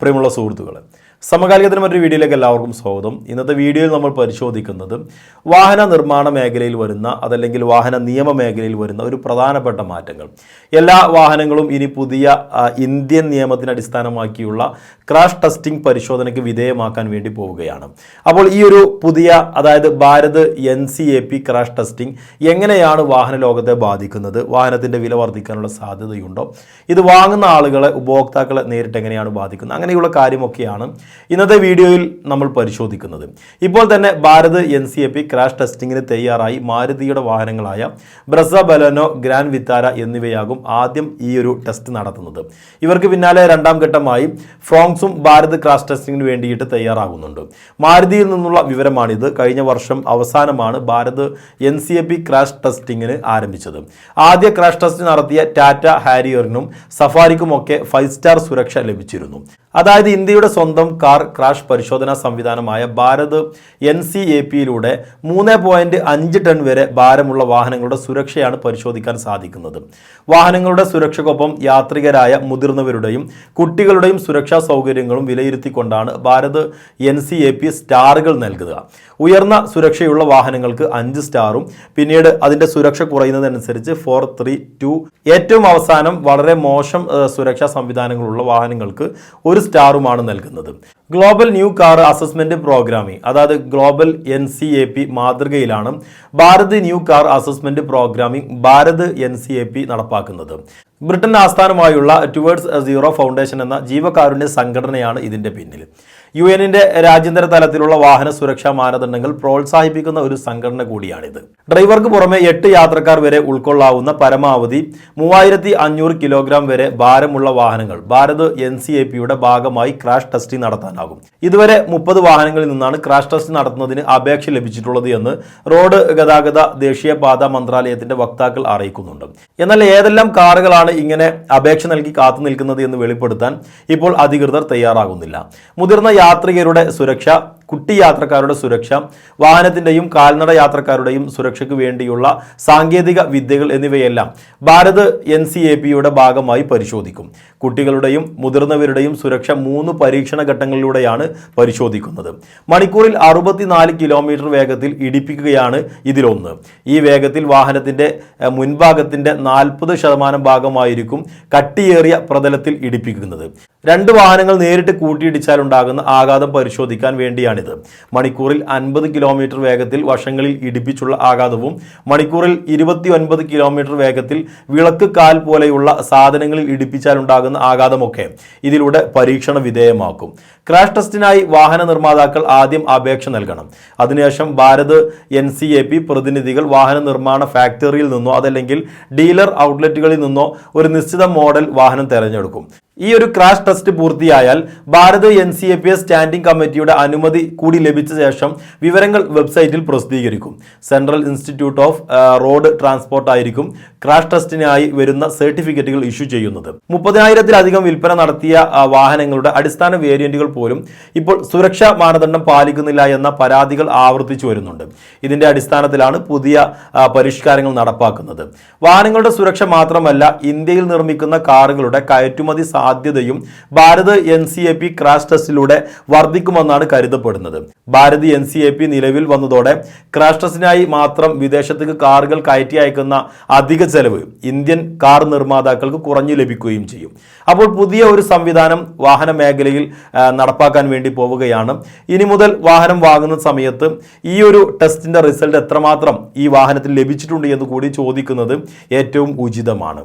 പ്രിയമുള്ള സുഹൃത്തുക്കളെ സമകാലികത്തിന് മറ്റൊരു വീഡിയോയിലേക്ക് എല്ലാവർക്കും സ്വാഗതം. ഇന്നത്തെ വീഡിയോയിൽ നമ്മൾ പരിശോധിക്കുന്നത് വാഹന നിർമ്മാണ മേഖലയിൽ വരുന്ന അതല്ലെങ്കിൽ വാഹന നിയമ മേഖലയിൽ വരുന്ന ഒരു പ്രധാനപ്പെട്ട മാറ്റങ്ങൾ. എല്ലാ വാഹനങ്ങളും ഇനി പുതിയ ഇന്ത്യൻ നിയമത്തിന് അടിസ്ഥാനമാക്കിയുള്ള ക്രാഷ് ടെസ്റ്റിംഗ് പരിശോധനയ്ക്ക് വിധേയമാക്കാൻ വേണ്ടി പോവുകയാണ്. അപ്പോൾ ഈ ഒരു പുതിയ അതായത് Bharat N C A P crash testing എങ്ങനെയാണ് വാഹന ലോകത്തെ ബാധിക്കുന്നത് വാഹനത്തിന്റെ വില വർദ്ധിക്കാനുള്ള സാധ്യതയുണ്ടോ ഇത് വാങ്ങുന്ന ആളുകളെ ഉപഭോക്താക്കളെ നേരിട്ട് എങ്ങനെയാണ് ബാധിക്കുന്നത് അങ്ങനെയുള്ള കാര്യമൊക്കെയാണ് ഇന്നത്തെ വീഡിയോയിൽ നമ്മൾ പരിശോധിക്കുന്നത്. ഇപ്പോൾ തന്നെ Bharat N C A P crash ടെസ്റ്റിങ്ങിന് തയ്യാറായി മാരുതിയുടെ വാഹനങ്ങളായ ബ്രസ ബലനോ ഗ്രാൻഡ് വിത്താര എന്നിവയാകും ആദ്യം ഈ ഒരു ടെസ്റ്റ് നടത്തുന്നത്. ഇവർക്ക് പിന്നാലെ രണ്ടാം ഘട്ടമായി ഫ്രോങ്സും ഭാരത് ക്രാഷ് ടെസ്റ്റിങ്ങിന് വേണ്ടിയിട്ട് തയ്യാറാകുന്നുണ്ട്. മാരുതിയിൽ നിന്നുള്ള വിവരമാണിത്. കഴിഞ്ഞ വർഷം അവസാനമാണ് Bharat N C A P crash ടെസ്റ്റിങ്ങിന് ആരംഭിച്ചത്. ആദ്യ ക്രാഷ് ടെസ്റ്റ് നടത്തിയ ടാറ്റ ഹാരിയറിനും സഫാരിക്കുമൊക്കെ ഫൈവ് സ്റ്റാർ സുരക്ഷ ലഭിച്ചിരുന്നു. അതായത് ഇന്ത്യയുടെ സ്വന്തം കാർ ക്രാഷ് പരിശോധനാ സംവിധാനമായ ഭാരത് എൻ സി എ പിയിലൂടെ മൂന്ന് പോയിന്റ് അഞ്ച് ടൺ വരെ ഭാരമുള്ള വാഹനങ്ങളുടെ സുരക്ഷയാണ് പരിശോധിക്കാൻ സാധിക്കുന്നത്. വാഹനങ്ങളുടെ സുരക്ഷയ്ക്കൊപ്പം യാത്രികരായ മുതിർന്നവരുടെയും കുട്ടികളുടെയും സുരക്ഷാ സൗകര്യങ്ങളും വിലയിരുത്തിക്കൊണ്ടാണ് Bharat N C A P സ്റ്റാറുകൾ നൽകുക. ഉയർന്ന സുരക്ഷയുള്ള വാഹനങ്ങൾക്ക് അഞ്ച് സ്റ്റാറും പിന്നീട് അതിന്റെ സുരക്ഷ കുറയുന്നതനുസരിച്ച് ഫോർ ത്രീ ടു ഏറ്റവും അവസാനം വളരെ മോശം സുരക്ഷാ സംവിധാനങ്ങളുള്ള വാഹനങ്ങൾക്ക് ഒരു സ്റ്റാറുമാണ് നൽകുന്നത്. Global new car assessment programme അതായത് global N C A P മാതൃകയിലാണ് Bharat new car assessment programming Bharat N C A P നടപ്പാക്കുന്നത്. ബ്രിട്ടൻ ആസ്ഥാനമായുള്ള ടുവേർഡ്സ് സീറോ ഫൗണ്ടേഷൻ എന്ന ജീവകാരുണ്യ സംഘടനയാണ് ഇതിന്റെ പിന്നിൽ. യു എന്നിന്റെ രാജ്യാന്തര തലത്തിലുള്ള വാഹന സുരക്ഷാ മാനദണ്ഡങ്ങൾ പ്രോത്സാഹിപ്പിക്കുന്ന ഒരു സംഘടന കൂടിയാണിത്. ഡ്രൈവർക്ക് പുറമെ എട്ട് യാത്രക്കാർ വരെ ഉൾക്കൊള്ളാവുന്ന പരമാവധി മൂവായിരത്തി അഞ്ഞൂറ് കിലോഗ്രാം വരെ ഭാരമുള്ള വാഹനങ്ങൾ ഭാരത് എൻ സി എ പിയുടെ ഭാഗമായി ക്രാഷ് ടെസ്റ്റിംഗ് നടത്താനാകും. ഇതുവരെ മുപ്പത് വാഹനങ്ങളിൽ നിന്നാണ് ക്രാഷ് ടെസ്റ്റ് നടത്തുന്നതിന് അപേക്ഷ ലഭിച്ചിട്ടുള്ളത് എന്ന് റോഡ് ഗതാഗത ദേശീയപാത മന്ത്രാലയത്തിന്റെ വക്താക്കൾ അറിയിക്കുന്നുണ്ട്. എന്നാൽ ഏതെല്ലാം കാറുകളാണ് ഇങ്ങനെ അപേക്ഷ നൽകി കാത്തു നിൽക്കുന്നത് എന്ന് വെളിപ്പെടുത്താൻ ഇപ്പോൾ അധികൃതർ തയ്യാറാകുന്നില്ല. മുതിർന്ന യാത്രികരുടെ സുരക്ഷ കുട്ടി യാത്രക്കാരുടെ സുരക്ഷ വാഹനത്തിന്റെയും കാൽനട യാത്രക്കാരുടെയും സുരക്ഷയ്ക്ക് വേണ്ടിയുള്ള സാങ്കേതിക വിദ്യകൾ എന്നിവയെല്ലാം ഭാരത് എൻ സി എ പിയുടെ ഭാഗമായി പരിശോധിക്കും. കുട്ടികളുടെയും മുതിർന്നവരുടെയും സുരക്ഷ മൂന്ന് പരീക്ഷണ ഘട്ടങ്ങളിലൂടെയാണ് പരിശോധിക്കുന്നത്. മണിക്കൂറിൽ അറുപത്തിനാല് കിലോമീറ്റർ വേഗത്തിൽ ഇടിപ്പിക്കുകയാണ് ഇതിലൊന്ന്. ഈ വേഗത്തിൽ വാഹനത്തിന്റെ മുൻഭാഗത്തിന്റെ നാൽപ്പത് ശതമാനം ഭാഗമായിരിക്കും കട്ടിയേറിയ പ്രതലത്തിൽ ഇടിപ്പിക്കുന്നത്. രണ്ട് വാഹനങ്ങൾ നേരിട്ട് കൂട്ടിയിടിച്ചാൽ ഉണ്ടാകുന്ന ആഘാതം പരിശോധിക്കാൻ വേണ്ടിയാണിത് മണിക്കൂറിൽ അൻപത് കിലോമീറ്റർ വേഗത്തിൽ വശങ്ങളിൽ ഇടിപ്പിച്ചുള്ള ആഘാതവും മണിക്കൂറിൽ ഇരുപത്തി ഒൻപത് കിലോമീറ്റർ വേഗത്തിൽ വിളക്ക് കാൽ പോലെയുള്ള സാധനങ്ങളിൽ ഇടിപ്പിച്ചാലുണ്ടാകുന്ന ആഘാതമൊക്കെ ഇതിലൂടെ പരീക്ഷണ വിധേയമാക്കും. ക്രാഷ് ടെസ്റ്റിനായി വാഹന നിർമ്മാതാക്കൾ ആദ്യം അപേക്ഷ നൽകണം. അതിനുശേഷം Bharat N C A P പ്രതിനിധികൾ വാഹന നിർമ്മാണ ഫാക്ടറിയിൽ നിന്നോ അതല്ലെങ്കിൽ ഡീലർ ഔട്ട്ലെറ്റുകളിൽ നിന്നോ ഒരു നിശ്ചിത മോഡൽ വാഹനം തിരഞ്ഞെടുക്കും. ഈ ഒരു crash test പൂർത്തിയായാൽ Bharat N C A P S standing കമ്മിറ്റിയുടെ അനുമതി കൂടി ലഭിച്ച ശേഷം വിവരങ്ങൾ വെബ്സൈറ്റിൽ പ്രസിദ്ധീകരിക്കും. Central institute of road transport ആയിരിക്കും ക്രാഷ് ടെസ്റ്റിനായി വരുന്ന സർട്ടിഫിക്കറ്റുകൾ ഇഷ്യൂ ചെയ്യുന്നത്. മുപ്പതിനായിരത്തിലധികം വിൽപ്പന നടത്തിയ വാഹനങ്ങളുടെ അടിസ്ഥാന വേരിയന്റുകൾ പോലും ഇപ്പോൾ സുരക്ഷാ മാനദണ്ഡം പാലിക്കുന്നില്ല എന്ന പരാതികൾ ആവർത്തിച്ചു വരുന്നുണ്ട്. ഇതിന്റെ അടിസ്ഥാനത്തിലാണ് പുതിയ പരിഷ്കാരങ്ങൾ നടപ്പാക്കുന്നത്. വാഹനങ്ങളുടെ സുരക്ഷ മാത്രമല്ല ഇന്ത്യയിൽ നിർമ്മിക്കുന്ന കാറുകളുടെ കയറ്റുമതി സാധ്യതയും Bharat N C A P crash ടെസ്റ്റിലൂടെ വർദ്ധിക്കുമെന്നാണ് കരുതപ്പെടുന്നത്. Bharat N C A P നിലവിൽ വന്നതോടെ ക്രാഷ് ടെസ്റ്റിനായി മാത്രം വിദേശത്തേക്ക് കാറുകൾ കയറ്റി അയക്കുന്ന അധിക ചെലവ് ഇന്ത്യൻ കാർ നിർമ്മാതാക്കൾക്ക് കുറഞ്ഞു ലഭിക്കുകയും ചെയ്യും. അപ്പോൾ പുതിയ ഒരു സംവിധാനം വാഹന മേഖലയിൽ നടപ്പാക്കാൻ വേണ്ടി പോവുകയാണ്. ഇനി മുതൽ വാഹനം വാങ്ങുന്ന സമയത്ത് ഈ ഒരു ടെസ്റ്റിന്റെ റിസൾട്ട് എത്രമാത്രം ഈ വാഹനത്തിൽ ലഭിച്ചിട്ടുണ്ട് എന്ന് കൂടി ചോദിക്കുന്നത് ഏറ്റവും ഉചിതമാണ്.